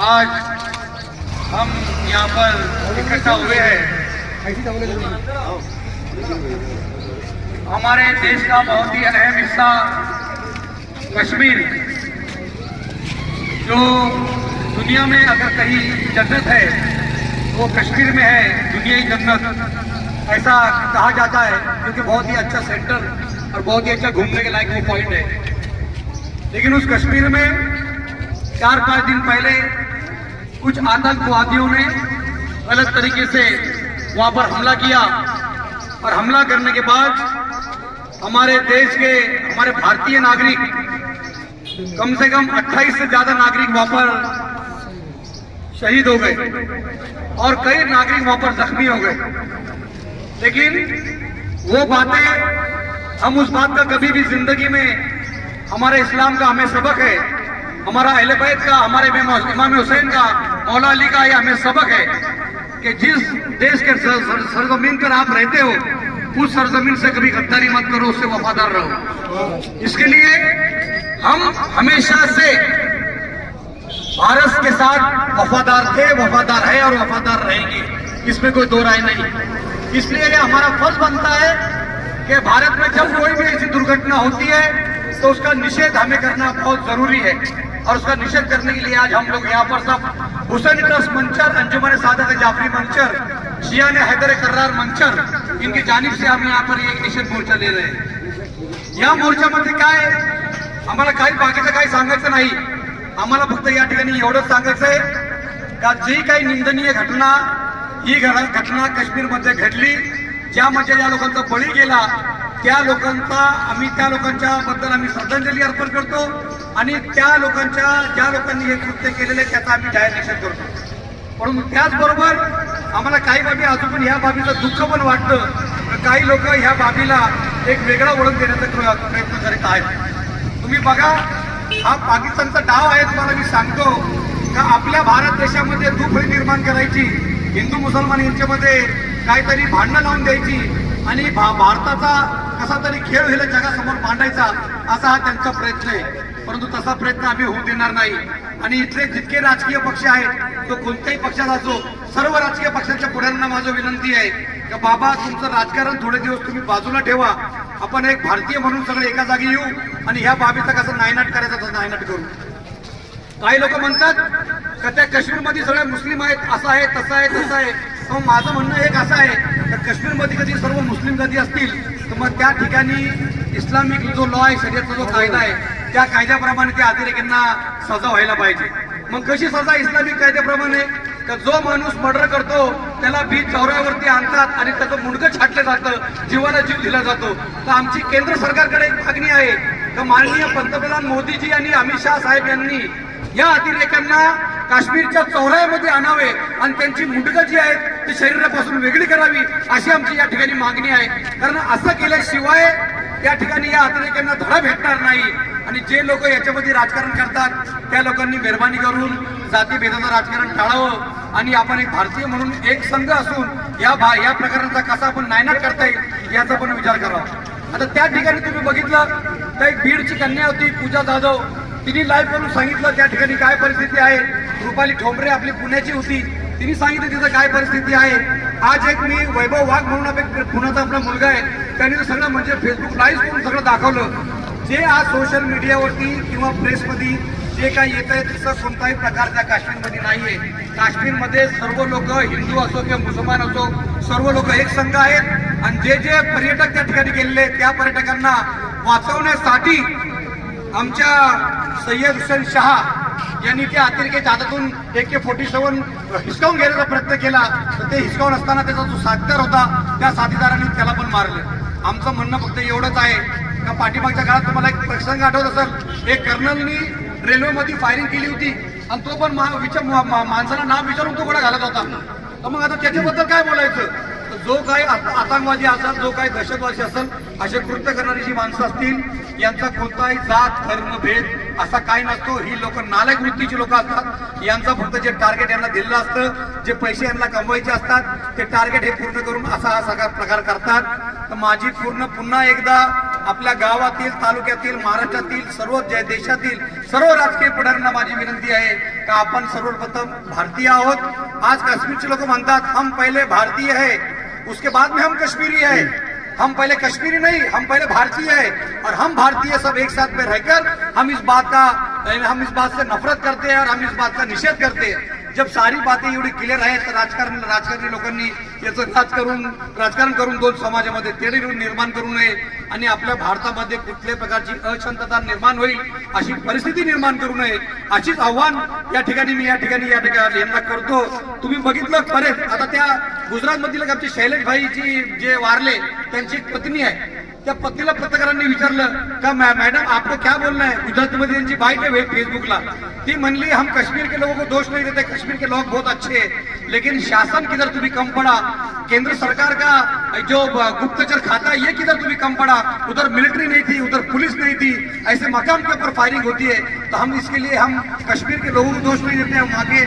आज हम यहाँ पर इकट्ठा हुए हैं हमारे देश का बहुत ही अहम हिस्सा कश्मीर जो दुनिया में अगर कहीं जन्नत है वो कश्मीर में है दुनिया की जन्नत ऐसा कहा जाता है क्योंकि बहुत ही अच्छा सेंटर और बहुत ही अच्छा घूमने के लायक वो पॉइंट है लेकिन उस कश्मीर में चार पांच दिन पहले कुछ आतंकवादियों ने गलत तरीके से वहां पर हमला किया और हमला करने के बाद हमारे देश के हमारे भारतीय नागरिक कम से कम 28 से ज्यादा नागरिक वहां पर शहीद हो गए और कई नागरिक वहां पर जख्मी हो गए लेकिन वो बातें हम उस बात का कभी भी जिंदगी में हमारे इस्लाम का हमें सबक है हमारा अहले बैत का हमारे इमाम इमाम हुसैन का मौला अली का ये हमें सबक है कि जिस देश के सर, सर, सरजमीन पर आप रहते हो उस सरजमीन से कभी गद्दारी मत करो उससे वफादार रहो इसके लिए हम हमेशा से भारत के साथ वफादार थे वफादार है और वफादार रहेंगे इसमें कोई दो राय नहीं इसलिए ये हमारा फर्ज बनता है कि भारत में जब कोई भी ऐसी दुर्घटना होती है तो उसका निषेध हमें करना बहुत जरूरी है और उसका निषेध करने के लिए आज हम लोग यहाँ पर सब हुसैन ट्रस्ट मंचर अंजुमन सादत जाफरी मंचर शिया ने हैदर करार मंचर इनकी जानिब से हम यहाँ पर एक निषेध मोर्चा ले रहे हैं। या मोर्चामध्ये काय आम्हाला काही बाकीचं काही सांगायचं नाही. आम्हाला फक्त या ठिकाणी एवढंच सांगायचं आहे का जी काही निंदनीय घटना ही घटना काश्मीरमध्ये घडली ज्यामध्ये या लोकांचा बळी गेला त्या लोकांचा आम्ही त्या लोकांच्या बद्दल आम्ही श्रद्धांजली अर्पण करतो आणि त्या लोकांच्या ज्या लोकांनी हे कृत्य आहे त्याचा आम्ही जाहीर निषेध करतो. परंतु त्याचबरोबर आम्हाला काही बाबी अजून पण ह्या बाबीचं दुःख पण वाटतं तर काही लोक ह्या बाबीला एक वेगळा ओळख देण्याचा प्रयत्न करीत आहेत. तुम्ही बघा हा पाकिस्तानचा डाव आहे तुम्हाला मी सांगतो का आपल्या भारत देशामध्ये दुफळी निर्माण करायची हिंदू मुसलमान यांच्यामध्ये काहीतरी भांडणं लावून द्यायची आणि भा- भारताचा कसा तरी खेळ व्हायला जगासमोर मांडायचा असा हा त्यांचा प्रयत्न आहे. परंतु तसा प्रयत्न आम्ही होऊ देणार नाही. आणि इथले जितके राजकीय पक्ष आहेत तो कोणत्याही पक्षाचा असो सर्व राजकीय पक्षांच्या पुढ्यांना माझं विनंती आहे की बाबा तुमचं राजकारण थोडे दिवस तुम्ही बाजूला ठेवा. आपण एक भारतीय म्हणून सगळे एका जागी येऊ आणि ह्या बाबीचा कसं नायनाट करायचा तसं नायनाट करू. काही लोक म्हणतात का त्या काश्मीरमध्ये सगळे मुस्लिम आहेत असं आहे तसं आहे तसं आहे. मग माझं म्हणणं एक असं आहे कधी कधी सर्व मुस्लिम जाती असतील तर मग त्या ठिकाणी इस्लामिक जो लॉ आहे शरीराचा जो कायदा आहे त्या कायद्याप्रमाणे त्या अतिरेक्यांना सजा व्हायला पाहिजे. मग कशी सजा? इस्लामिक कायद्याप्रमाणे तर जो माणूस मर्डर करतो त्याला बीच चौऱ्यावरती आणतात आणि त्याचं मुंडकं छाटलं जातं जीवाला जीव दिला जातो. तर आमची केंद्र सरकारकडे एक मागणी आहे. तर माननीय पंतप्रधान मोदीजी आणि अमित शाह साहेब यांनी या अतिरेक्यांना काश्मीरच्या चौऱ्यामध्ये आणावे आणि त्यांची मुंडकं जी आहेत ती शरीरापासून वेगळी करावी अशी आमची या ठिकाणी मागणी आहे. कारण असं केल्याशिवाय या ठिकाणी या अतिरेक्यांना धडा भेटणार नाही. आणि जे लोक याच्यामध्ये राजकारण करतात त्या लोकांनी मेहरबानी करून जातीभेदाचं राजकारण टाळावं. आणि आपण एक भारतीय म्हणून एक संघ असून या भा या प्रकाराचा कसा आपण नायनाट करता येईल याचा पण विचार करावा. आता त्या ठिकाणी तुम्ही बघितलं तर एक बीडची कन्या होती पूजा जाधव. तिने लाईव्ह करून सांगितलं त्या ठिकाणी काय परिस्थिती आहे. रुपाली ठोंबरे आपली पुण्याची होती. तिने सांगितलं तिथं काय परिस्थिती आहे. आज एक मी वैभव वाघ म्हणून एक पुण्याचा आपला मुलगा आहे. त्याने सगळं म्हणजे फेसबुक लाईव्ह करून सगळं दाखवलं. जे आज सोशल मीडियावरती किंवा प्रेसमध्ये जे काही येत आहे तसं कोणताही प्रकार त्या काश्मीरमध्ये नाहीये. काश्मीरमध्ये सर्व लोक हिंदू असो किंवा मुसलमान असो सर्व लोक एक संघ आहेत. आणि जे जे पर्यटक त्या ठिकाणी गेलेले त्या पर्यटकांना वाचवण्यासाठी आमच्या सय्यद हुसेन शहा यांनी त्या अतिरेक्याच्या हातातून ए के फोर्टी सेवन हिसकावून घेण्याचा प्रयत्न केला. तर ते हिसकावून असताना त्याचा जो साथीदार होता त्या साथीदारांनी त्याला पण मारलं. आमचं म्हणणं फक्त एवढंच आहे का पाठीमागच्या काळात तुम्हाला एक प्रसंग आठवत असेल? एक कर्नलनी रेल्वेमध्ये फायरिंग केली होती आणि तो पण मा- विचार मा- माणसाला नाव विचारून तो गोळा घालत होता. तर मग आता त्याच्याबद्दल काय बोलायचं? जो काही आतंकवादी असतात जो काही दहशतवादी असेल असे कृत्य करणारी जी माणसं असतील यांचा कोणताही जात धर्म भेद असा काही नसतो. ही लोक नालायक वृत्तीची लोक असतात. यांचा फक्त जे टार्गेट यांना दिलेलं असतं जे पैसे यांना कमवायचे असतात ते टार्गेट हे पूर्ण करून असा हा सगळा प्रकार करतात. तर माझी पूर्ण पुन्हा एकदा आपल्या गावातील तालुक्यातील महाराष्ट्रातील सर्व देशातील सर्व राजकीय पुढाऱ्यांना माझी विनंती आहे का आपण सर्वप्रथम भारतीय आहोत. आज काश्मीरचे लोक म्हणतात हम पहिले भारतीय है उसके बाद में हम कश्मीरी है हम पहले कश्मीरी नहीं हम पहले भारतीय है और हम भारतीय सब एक साथ में रहकर हम इस बात का हम इस बात से नफरत करते हैं और हम इस बात का निषेध करते हैं जब सारी बातें एवढी क्लिअर आहेत तर राजकारण राजकारणी लोकांनी याचं राज करून राजकारण करून दोन समाजामध्ये तेढी निर्माण करू नये आणि आपल्या भारतामध्ये कुठल्याही प्रकारची अशांतता निर्माण होईल अशी परिस्थिती निर्माण करू नये अशीच आव्हान या ठिकाणी मी या ठिकाणी या ठिकाणी यांना करतो. तुम्ही बघितलं खरेच आता त्या गुजरातमधील आमचे शैलेश भाईची जे वारले त्यांची एक पत्नी आहे. त्या पत्नीला पत्रकारांनी विचारलं का मॅडम मैडम आपको क्या बोलना है गुजरातमध्ये त्यांची बाईट आहे फेसबुकला ती म्हणली हम कश्मीर के लोगों को दोष नहीं देते कश्मीर के लोग बहुत अच्छे हैं लेकिन शासन किधर तुम्हें कम पड़ा? केंद्र सरकार का जो गुप्तचर खाता है ये किधर तुम्हें कम पड़ा? उधर मिलिट्री नहीं थी उधर पुलिस नहीं थी ऐसे मकाम के ऊपर फायरिंग होती है तो हम इसके लिए हम कश्मीर के लोगों को दोष नहीं देते हम आगे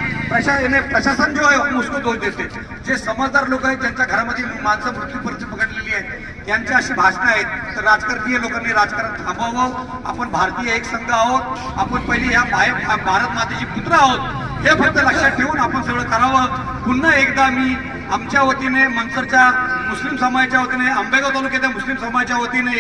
प्रशासन जो है हम उसको दोष देते जे समजदार लोक आहेत ज्यांच्या घरामध्ये माणसं मृत्यूपर्यंत पकडलेली आहे यांची अशी भाषणं आहेत. तर राजकारणीय लोकांनी राजकारण थांबवावं. आपण भारतीय एक संघ आहोत. आपण पहिली ह्या बाहेर भारत मातेची पुत्र आहोत. हे फक्त लक्षात ठेवून आपण सगळं करावं. पुन्हा एकदा मी आमच्या वतीने मनसरच्या मुस्लिम समाजाच्या वतीने आंबेगाव तालुक्याच्या मुस्लिम समाजाच्या वतीने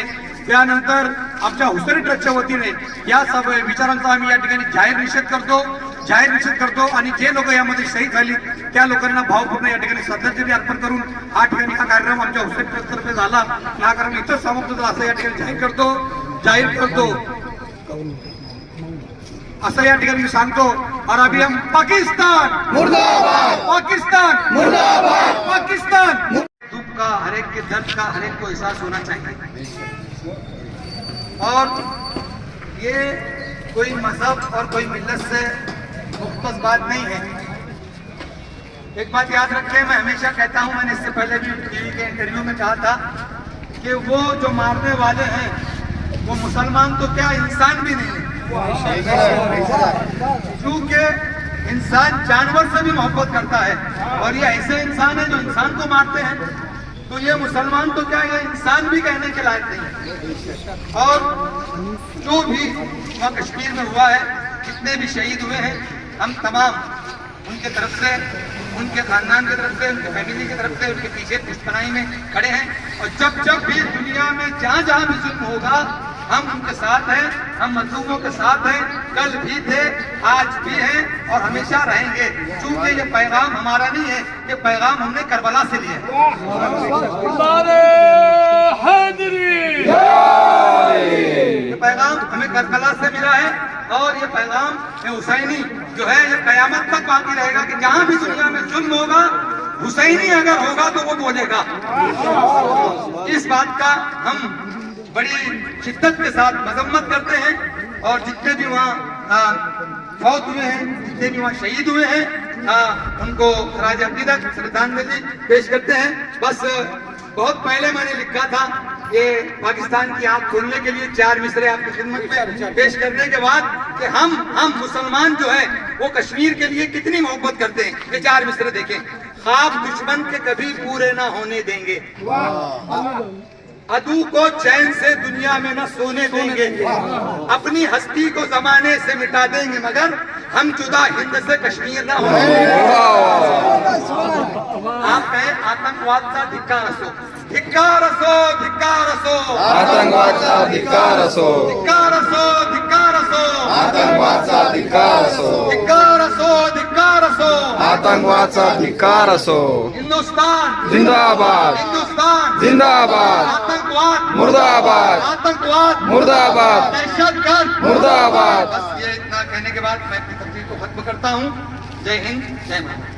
त्यानंतर आमच्या हुसेरी ट्रस्टच्या वतीने या सब विचारांचा आम्ही या ठिकाणी जाहीर निषेध करतो. जाहीर निषेध करतो आणि जे लोक यामध्ये शहीद झाली त्या लोकांना भावपूर्ण या ठिकाणी श्रद्धांजली अर्पण करून हा ठिकाणी हा कार्यक्रम आमच्या हुसेन ट्रस्टतर्फे झाला. हा कार्यक्रम इथं समाप्त झाला असं या ठिकाणी जाहीर करतो जाहीर करतो. असं या ठिकाणी मी सांगतो और अभी हम पाकिस्तान! मुर्दाबाद! पाकिस्तान! मुर्दाबाद! पाकिस्तान! दुख का हर एक के दर्द का हर एक को एहसास होना चाहिए। और ये कोई मजहब और कोई मिल्लत से मुख्तस बात नहीं है एक बात याद रखें मैं हमेशा कहता हूं मैंने इससे पहले भी टीवी के इंटरव्यू में कहा था कि वो जो मारने वाले हैं वो मुसलमान तो क्या इंसान भी नहीं है क्योंकि इंसान जानवर से भी मोहब्बत करता है और ये ऐसे इंसान है जो इंसान को मारते हैं तो ये मुसलमान तो क्या ये इंसान भी कहने के लायक नहीं है और जो भी वहाँ कश्मीर में हुआ है जितने भी शहीद हुए हैं हम तमाम उनके तरफ से उनके खानदान की तरफ से उनके फैमिली की तरफ से उनके पीछे दुश्मनाई में खड़े हैं और जब जब भी दुनिया में जहाँ जहाँ भी जुल्म होगा हम उनके साथ हैं हम मजलूमों के साथ हैं कल भी थे आज भी हैं और हमेशा रहेंगे क्योंकि ये पैगाम हमारा नहीं है ये पैगाम हमने करबला से लिया है ये पैगाम हमें करबला से मिला है और ये पैगाम ये हुसैनी जो है ये कयामत तक बाकी रहेगा कि जहां भी दुनिया में जुल्म होगा हुसैनी अगर होगा तो वो बोलेगा इस बात का हम बड़ी शिद्दत के साथ मजम्मत करते हैं और जितने भी वहाँ आ, फौत हुए हैं जितने भी वहाँ शहीद हुए हैं आ, उनको खराज अकीदत श्रद्धांजलि पेश करते हैं बस बहुत पहले मैंने लिखा था ये पाकिस्तान की आंख खोलने के लिए चार मिसरे आपकी खिदमत में पेश करने के बाद कि हम हम मुसलमान जो है वो कश्मीर के लिए कितनी मोहब्बत करते हैं ये चार मिसरे देखें ख्वाब दुश्मन के कभी पूरे ना होने देंगे अदू को चैन से दुनिया में न सोने देंगे अपनी हस्ती को जमाने से मिटा देंगे मगर हम जुदा हिंद से कश्मीर ना होने आप कहें आतंकवाद का धिक्कार असो। धिक्कार असो धिक्कार असो। आतंकवादचा धिक्कार असो। धिक्कार असो धिक्कार असो। आतंकवादचा धिक्कार असो। धिक्कार असो धिक्कार असो। आतंकवादचा धिक्कार असो। हिंदुस्तान। जिंदाबाद। हिंदुस्तान। जिंदाबाद। आतंकवाद। मुर्दाबाद। आतंकवाद। मुर्दाबाद। दहशतगर्द। मुर्दाबाद। बस ये इतना कहने के बाद मैं खत्म करता हूँ। जय हिंद जय महाराज